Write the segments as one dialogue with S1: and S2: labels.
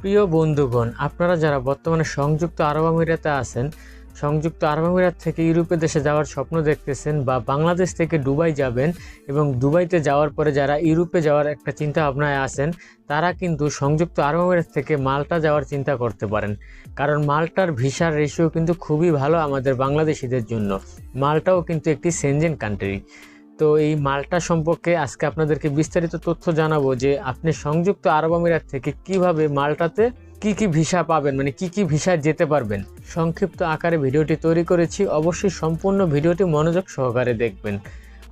S1: প্রিয় বন্ধুগণ, আপনারা যারা বর্তমানে সংযুক্ত আরব আমিরাতে আছেন, সংযুক্ত আরব আমিরাত থেকে ইউরোপের দেশে যাওয়ার স্বপ্ন দেখতেছেন বা বাংলাদেশ থেকে দুবাই যাবেন এবং দুবাইতে যাওয়ার পরে যারা ইউরোপে যাওয়ার একটা চিন্তা ভাবনায় আছেন, তারা কিন্তু সংযুক্ত আরব আমিরাত থেকে মাল্টা যাওয়ার চিন্তা করতে পারেন। কারণ মাল্টার ভিসার রেশিও কিন্তু খুবই ভালো আমাদের বাংলাদেশিদের জন্য। মাল্টাও কিন্তু একটি সেনজেন কান্ট্রি তো এই মালটা সম্পর্কে আজকে আপনাদেরকে বিস্তারিত তথ্য জানাব যে আপনি সংযুক্ত আরব আমিরাত থেকে কীভাবে মালটাতে কি কি ভিসা পাবেন মানে কি কি ভিসা যেতে পারবেন। সংক্ষিপ্ত আকারে ভিডিওটি তৈরি করেছি, অবশ্যই সম্পূর্ণ ভিডিওটি মনোযোগ সহকারে দেখবেন।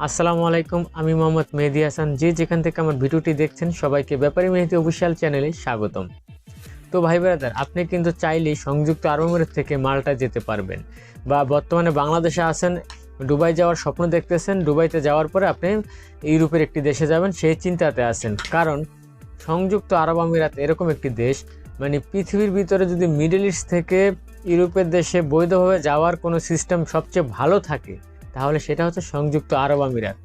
S1: আসসালামু আলাইকুম, আমি মোহাম্মদ মেহেদি হাসান। যে যেখান থেকে আমার ভিডিওটি দেখছেন, সবাইকে ব্যাপারী মেহেদি অফিসিয়াল চ্যানেলে স্বাগতম। তো ভাই ব্রাদার, আপনি কিন্তু চাইলেই সংযুক্ত আরব আমিরাত থেকে মালটা যেতে পারবেন বা বর্তমানে বাংলাদেশে আছেন দুবাই যাওয়ার স্বপ্ন দেখতেছেন। দুবাইতে যাওয়ার পরে আপনি ইউরোপের একটি দেশে যাবেন সেই চিন্তাতে আছেন। কারণ সংযুক্ত আরব আমিরাত এরকম একটি দেশ মানে পৃথিবীর ভিতরে যদি মিডল ইস্ট থেকে ইউরোপের দেশে বৈধভাবে যাওয়ার কোনো সিস্টেম সবচেয়ে ভালো থাকে, তাহলে সেটা হচ্ছে সংযুক্ত আরব আমিরাত।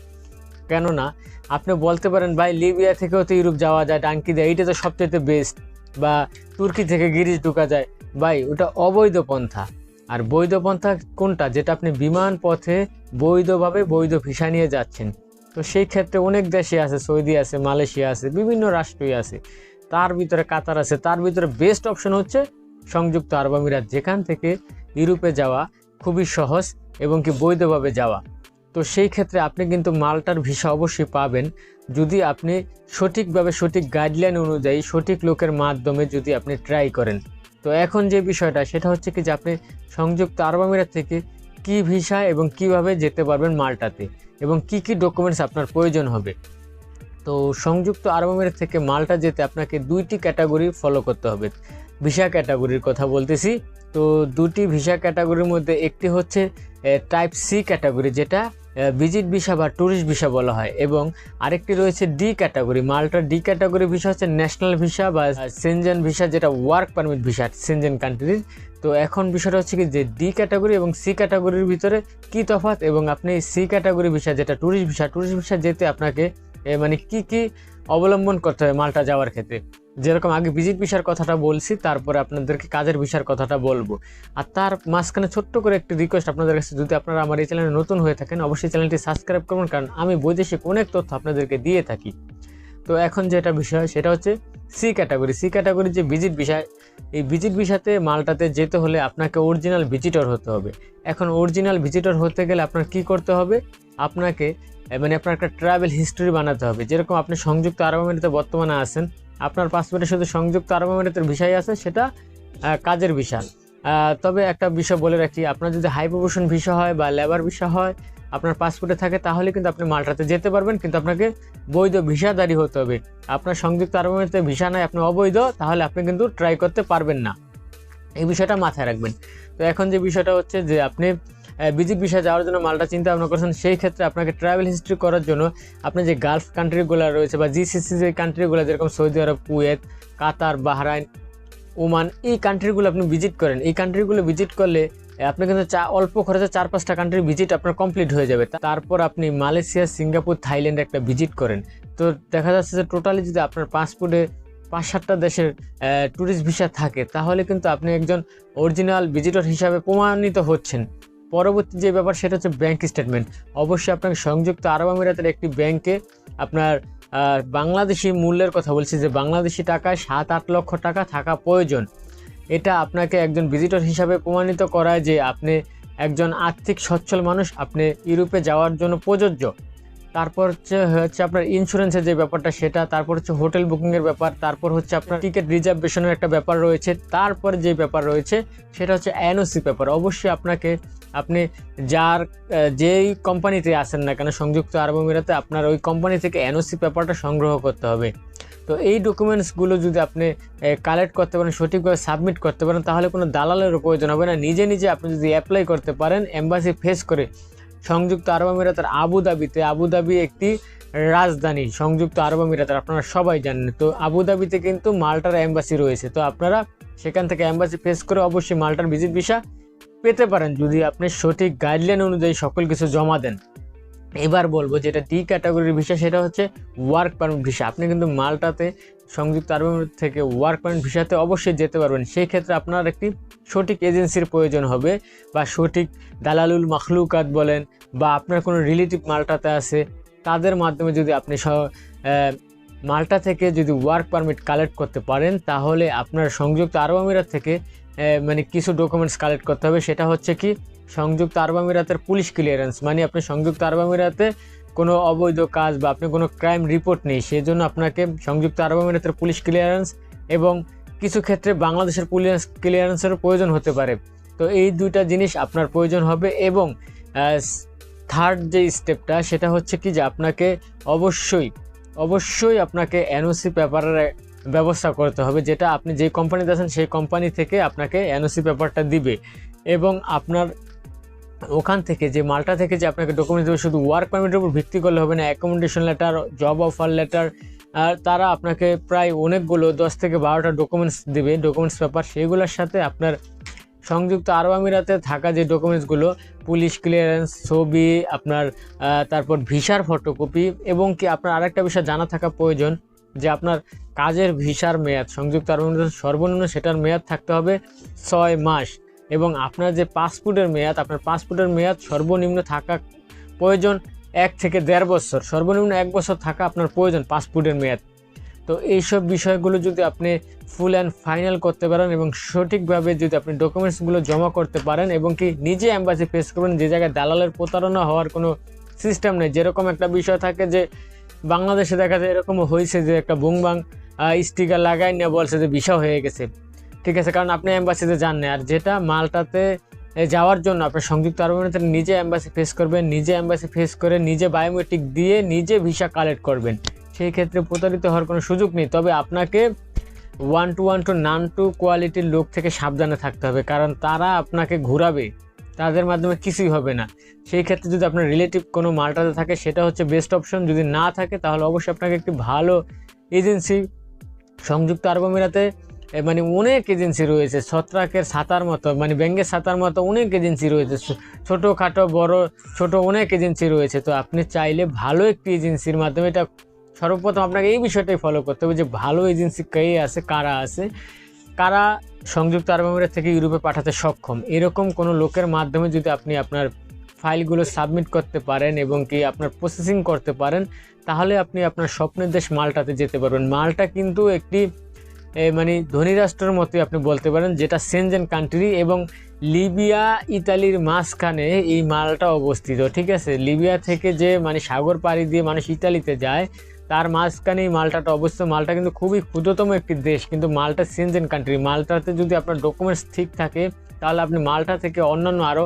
S1: কেননা, আপনি বলতে পারেন, ভাই, লিবিয়া থেকেও তো ইউরোপ যাওয়া যায় ডাঙ্কি দেয়। এইটা তো সবচেয়ে বেস্ট বা তুর্কি থেকে গিরিশ ঢুকা যায়। ভাই, ওটা অবৈধ পন্থা। আর বৈধ পন্থা কোনটা? যেটা আপনি বিমান পথে বৈধভাবে বৈধ ভিসা নিয়ে যাচ্ছেন। তো সেই ক্ষেত্রে অনেক দেশে আছে, সৌদি আছে, মালয়েশিয়া আছে, বিভিন্ন রাষ্ট্রই আছে। তার ভিতরে কাতার আছে। তার ভিতরে বেস্ট অপশন হচ্ছে সংযুক্ত আরব আমিরাত, যেখান থেকে ইউরোপে যাওয়া খুবই সহজ এবং কি বৈধভাবে যাওয়া। তো সেই ক্ষেত্রে আপনি কিন্তু মালটার ভিসা অবশ্যই পাবেন। যদি আপনি সঠিকভাবে সঠিক গাইডলাইন অনুযায়ী সঠিক লোকের মাধ্যমে যদি আপনি ট্রাই করেন। তো এখন যে বিষয়টা, সেটা হচ্ছে কি যে আপনি সংযুক্ত আরব আমিরাত থেকে কি ভিসা এবং কীভাবে যেতে পারবেন মাল্টাতে এবং কি কি ডকুমেন্টস আপনার প্রয়োজন হবে। তো সংযুক্ত আরব আমিরাত থেকে মাল্টা যেতে আপনাকে দুইটি ক্যাটাগরি ফলো করতে হবে। ভিসা ক্যাটাগরির কথা বলতেছি। তো দুটি ভিসা ক্যাটাগরির মধ্যে একটি হচ্ছে টাইপ সি ক্যাটাগরি যেটা ভিজিট ভিসা বা ট্যুরিস্ট ভিসা বলা হয়। এবং আরেকটি রয়েছে ডি ক্যাটাগরি মাল্টার ডি ক্যাটাগরি ভিসা হচ্ছে ন্যাশনাল ভিসা বা সেনজেন ভিসা যেটা ওয়ার্ক পারমিট ভিসা সেনজেন কান্ট্রির তো এখন বিষয়টা হচ্ছে কি যে ডি ক্যাটাগরি এবং সি ক্যাটাগরির ভিতরে কি তফাৎ এবং আপনি সি ক্যাটাগরি ভিসা যেটা ট্যুরিস্ট ভিসা ট্যুরিস্ট ভিসা যেতে আপনাকে মানে কি কি অবলম্বন করতে হবে মাল্টা যাওয়ার ক্ষেত্রে? যেরকম আগে ভিজিট ভিসার কথাটা বলছি, তারপরে আপনাদেরকে কাজের ভিসার কথাটা বলব। আর তার মাঝখানে ছোট্ট করে একটি রিকোয়েস্ট আপনাদের কাছে, যদি আপনারা আমার এই চ্যানেলে নতুন হয়ে থাকেন, অবশ্যই চ্যানেলটি সাবস্ক্রাইব করুন, কারণ আমি বৈদেশিক অনেক তথ্য আপনাদেরকে দিয়ে থাকি। তো এখন যেটা বিষয়, সেটা হচ্ছে সি ক্যাটাগরি সি ক্যাটাগরি যে ভিজিট বিষয় এই ভিজিট ভিসাতে মালটাতে যেতে হলে আপনাকে অরিজিনাল ভিজিটর হতে হবে। এখন অরিজিনাল ভিজিটর হতে গেলে আপনার কি করতে হবে? আপনাকে মানে আপনার একটা ট্রাভেল হিস্ট্রি বানাতে হবে। যেরকম আপনি সংযুক্ত আরব আমিরাতে বর্তমানে আছেন আপনার পাসপোর্টে শুধু সংযুক্ত আরব আমিরাতের ভিসাই আছে সেটা কাজের আহ, তবে একটা বিষয় বলে রাখি আপনার যদি হাই প্রমোশন ভিসা হয় বা লেবার ভিসা হয় আপনার পাসপোর্টে থাকে তাহলে কিন্তু আপনি মাল্টাতে যেতে পারবেন কিন্তু আপনাকে বৈধ ভিসা ভিসাদারি হতে হবে। আপনার সংযুক্ত আরব আমিরাতে ভিসা নাই আপনি অবৈধ তাহলে আপনি কিন্তু ট্রাই করতে পারবেন না। এই বিষয়টা মাথায় রাখবেন। তো এখন যে বিষয়টা হচ্ছে যে আপনি বিজিট বিষয়ে যাওয়ার জন্য মালটা চিন্তা ভাবনা করছেন, সেই ক্ষেত্রে আপনাকে ট্রাভেল হিস্ট্রি করার জন্য আপনি যে গালফ কান্ট্রিগুলো রয়েছে বা জিসিসি যে কান্ট্রিগুলো যেরকম Saudi Arab Kuwait Qatar Bahrain Oman এই কান্ট্রিগুলো আপনি ভিজিট করেন। এই কান্ট্রিগুলো ভিজিট করলে আপনি কিন্তু চা, অল্প খরচে চার পাঁচটা কান্ট্রি ভিজিট আপনার কমপ্লিট হয়ে যাবে। তারপর আপনি মালয়েশিয়া, সিঙ্গাপুর, থাইল্যান্ড একটা ভিজিট করেন। তো দেখা যাচ্ছে যে টোটালি যদি আপনার পাসপোর্টে পাঁচ সাতটা দেশের ট্যুরিস্ট ভিসা থাকে, তাহলে কিন্তু আপনি একজন অরিজিনাল ভিজিটর হিসাবে প্রমাণিত হচ্ছেন। পরবর্তী যে ব্যাপার সেটা হচ্ছে ব্যাঙ্ক স্টেটমেন্ট অবশ্যই আপনাকে সংযুক্ত আরব আমিরাতের একটি ব্যাংকে আপনার বাংলাদেশি মূল্যের কথা বলছি যে বাংলাদেশি টাকায় সাত আট লক্ষ টাকা থাকা প্রয়োজন। এটা আপনাকে একজন ভিজিটর হিসাবে প্রমাণিত করায় যে আপনি একজন আর্থিক সচ্ছল মানুষ, আপনি ইউরোপে যাওয়ার জন্য প্রযোজ্য। তারপর হচ্ছে হচ্ছে আপনার ইন্স্যুরেন্সের যে ব্যাপারটা, সেটা, তারপর হচ্ছে হোটেল বুকিংয়ের ব্যাপার, তারপর হচ্ছে আপনার টিকিট রিজার্ভেশনের একটা ব্যাপার রয়েছে, তারপর যে ব্যাপার রয়েছে, সেটা হচ্ছে এনওসি ব্যাপার অবশ্যই আপনাকে, আপনি যার যেই কোম্পানিতে আসেন না কেন, সংযুক্ত আরব আমিরাতে, আপনার ওই কোম্পানি থেকে এনওসি পেপারটা সংগ্রহ করতে হবে। তো এই ডকুমেন্টসগুলো যদি আপনি কালেক্ট করতে পারেন, সঠিকভাবে সাবমিট করতে পারেন, তাহলে কোনো দালালেরও প্রয়োজন হবে না। নিজে নিজে আপনি যদি অ্যাপ্লাই করতে পারেন এম্বাসি ফেস করে সংযুক্ত আরব আমিরাতের আবুধাবিতে আবুধাবি একটি রাজধানী সংযুক্ত আরব আমিরাতের আপনারা সবাই জানেন। তো আবুধাবিতে কিন্তু মাল্টার অ্যাম্বাসি রয়েছে। তো আপনারা সেখান থেকে অ্যাম্বাসি ফেস করে অবশ্যই মাল্টার ভিজিট ভিসা পেতে পারেন। যদি আপনি সঠিক গাইডলাইন অনুযায়ী সকল কিছু জমা দেন। এবার বলব যেটা ডি ক্যাটাগরির ভিসা, সেটা হচ্ছে ওয়ার্ক পারমিট ভিসা। আপনি কিন্তু মালটাতে সংযুক্ত আরব আমিরাত থেকে ওয়ার্ক পয়েন্ট ভিসাতে অবশ্যই যেতে পারবেন। সেই ক্ষেত্রে আপনার একটি সঠিক এজেন্সির প্রয়োজন হবে বা সঠিক দালালুল মাখলুকাত বলেন বা আপনার কোনো রিলেটিভ মাল্টাতে আছে, তাদের মাধ্যমে যদি আপনি মাল্টা থেকে যদি ওয়ার্ক পারমিট কালেক্ট করতে পারেন, তাহলে আপনার সংযুক্ত আরব আমিরাত থেকে মানে কিছু ডকুমেন্টস কালেক্ট করতে হবে। সেটা হচ্ছে কি, সংযুক্ত আরব আমিরাতের পুলিশ ক্লিয়ারেন্স মানে আপনি সংযুক্ত আরব আমিরাতে কোনো অবৈধ কাজ বা আপনি কোনো ক্রাইম রিপোর্ট নেই সেই জন্য আপনাকে সংযুক্ত আরব আমিরাতের পুলিশ ক্লিয়ারেন্স এবং কিছু ক্ষেত্রে বাংলাদেশের পুলিশ ক্লিয়ারেন্সেরও প্রয়োজন হতে পারে। তো এই দুইটা জিনিস আপনার প্রয়োজন হবে এবং থার্ড যে স্টেপটা সেটা হচ্ছে কি যে আপনাকে অবশ্যই অবশ্যই আপনাকে এনওসি পেপারের ব্যবস্থা করতে হবে, যেটা আপনি যে কোম্পানিতে আছেন, সেই কোম্পানি থেকে আপনাকে এনওসি পেপারটা দিবে এবং আপনার ওখান থেকে, যে মালটা থেকে যে আপনাকে ডকুমেন্ট দেবে, শুধু ওয়ার্ক পারমিটের উপর ভিত্তি করলে হবে না accommodation letter job offer letter আর তারা আপনাকে প্রায় অনেকগুলো দশ থেকে বারোটা ডকুমেন্টস দেবে ডকুমেন্টস পেপার সেগুলোর সাথে আপনার সংযুক্ত আরব আমিরাতে থাকা যে ডকুমেন্টসগুলো পুলিশ ক্লিয়ারেন্স ছবি, আপনার তারপর ভিসার ফটোকপি এবং কি আপনার আরেকটা বিষয় জানা থাকা প্রয়োজন, যে আপনার কাজের ভিসার মেয়াদ, সংযুক্ত আরব আমিরাতে সর্বনিম্ন সেটার মেয়াদ থাকতে হবে ছয় মাস। এবং আপনার যে পাসপোর্টের মেয়াদ, আপনার পাসপোর্টের মেয়াদ সর্বনিম্ন থাকা প্রয়োজন এক থেকে দেড় বছর। সর্বনিম্ন এক বছর থাকা আপনার প্রয়োজন পাসপোর্টের মেয়াদ। তো এইসব বিষয়গুলো যদি আপনি ফুল অ্যান্ড ফাইনাল করতে পারেন এবং সঠিকভাবে যদি আপনি ডকুমেন্টসগুলো জমা করতে পারেন এবং কি নিজে অ্যাম্বাসি ফেস করবেন, যে জায়গায় দালালের প্রতারণা হওয়ার কোনো সিস্টেম নেই। যেরকম একটা বিষয় থাকে যে, বাংলাদেশে দেখা যায় এরকমও হয়েছে যে একটা বুংবাং স্টিকার লাগাই নিয়ে বলছে যে, ভিসা হয়ে গেছে। ঠিক আছে, কারণ আপনি অ্যাম্বাসিতে যান না আর যেটা মালটাতে যাওয়ার জন্য আপনি সংযুক্ত আরব আমিরাতে নিজে অ্যাম্বাসি ফেস করবেন, নিজে অ্যাম্বাসি ফেস করে নিজে বায়োমেট্রিক দিয়ে নিজে ভিসা কালেক্ট করবেন। সেই ক্ষেত্রে প্রতারিত হওয়ার কোনো সুযোগ নেই। তবে আপনাকে one two one two none two কোয়ালিটির লোক থেকে সাবধানে থাকতে হবে, কারণ তারা আপনাকে ঘুরাবে। তাদের মাধ্যমে কিছুই হবে না। সেই ক্ষেত্রে যদি আপনার রিলেটিভ কোনো মালটাতে থাকে, সেটা হচ্ছে বেস্ট অপশন যদি না থাকে, তাহলে অবশ্যই আপনাকে একটি ভালো এজেন্সি সংযুক্ত আরব আমিরাতে মানে অনেক এজেন্সি রয়েছে, ছত্রাকের ছাতার মতো মানে ব্যাঙ্গের ছাতার মতো অনেক এজেন্সি রয়েছে ছোটোখাটো, বড়, ছোট অনেক এজেন্সি রয়েছে। তো আপনি চাইলে ভালো একটি এজেন্সির মাধ্যমে এটা সর্বপ্রথম আপনাকে এই বিষয়টাই ফলো করতে হবে যে ভালো এজেন্সি কে আছে, কারা আছে, কারা সংযুক্ত আরব আমিরাত থেকে ইউরোপে পাঠাতে সক্ষম। এরকম কোনো লোকের মাধ্যমে যদি আপনি আপনার ফাইলগুলো সাবমিট করতে পারেন এবং কি আপনার প্রসেসিং করতে পারেন, তাহলে আপনি আপনার স্বপ্নের দেশ মালটাতে যেতে পারবেন। মালটা কিন্তু একটি মানে ধনী রাষ্ট্রের মতোই আপনি বলতে পারেন, যেটা সেনজেন কান্ট্রি এবং লিবিয়া ইতালির মাঝখানে এই মালটা অবস্থিত, ঠিক আছে? লিবিয়া থেকে যে মানে সাগর পাড়ি দিয়ে মানুষ ইতালিতে যায়, তার মাঝখানে এই মালটাটা অবস্থিত মালটা কিন্তু খুবই ক্ষুদ্রতম একটি দেশ, কিন্তু মালটা সেনজেন কান্ট্রি মালটাতে যদি আপনার ডকুমেন্টস ঠিক থাকে, তাহলে আপনি মালটা থেকে অন্যান্য আরও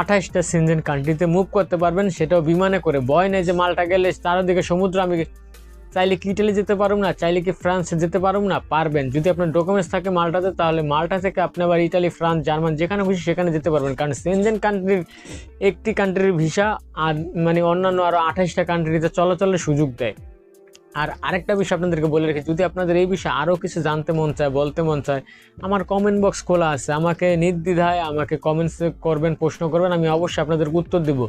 S1: আঠাশটা সেনজেন কান্ট্রিতে মুভ করতে পারবেন, সেটাও বিমানে করে। ভয় নেই যে মালটা গেলে চারদিকে সমুদ্র, আমি চাইলে কি ইটালি যেতে পারুম না, চাইলে কি ফ্রান্স যেতে পারুম না, পারবেন। যদি আপনার ডকুমেন্টস থাকে মালটাতে, তাহলে মালটা থেকে আপনি আবার ইটালি ফ্রান্স জার্মান যেখানে খুশি সেখানে যেতে পারবেন। কারণ সেনজেন কান্ট্রির একটি কান্ট্রির ভিসা আর মানে অন্যান্য আরও আঠাশটা কান্ট্রিতে চলাচলের সুযোগ দেয়। আর আরেকটা বিষয় আপনাদেরকে বলে রেখে, যদি আপনাদের এই বিষয়ে আরও কিছু জানতে মন চায়, বলতে মন চায়, আমার কমেন্ট বক্স খোলা আছে। আমাকে নির্দ্বিধায় আমাকে কমেন্টস করবেন, প্রশ্ন করবেন, আমি অবশ্যই আপনাদেরকে উত্তর দেব।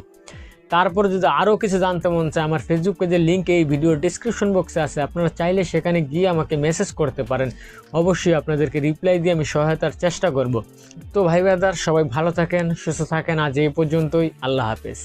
S1: তারপরে যদি আরও কিছু জানতে মন চায়, আমার ফেসবুক পেজের লিঙ্ক এই ভিডিও ডিসক্রিপশন বক্সে আছে। আপনারা চাইলে সেখানে গিয়ে আমাকে মেসেজ করতে পারেন। অবশ্যই আপনাদেরকে রিপ্লাই দিয়ে আমি সহায়তার চেষ্টা করব। তো ভাই ব্রাদার সবাই ভালো থাকেন, সুস্থ থাকেন। আজ এই পর্যন্তই। আল্লাহ হাফেজ।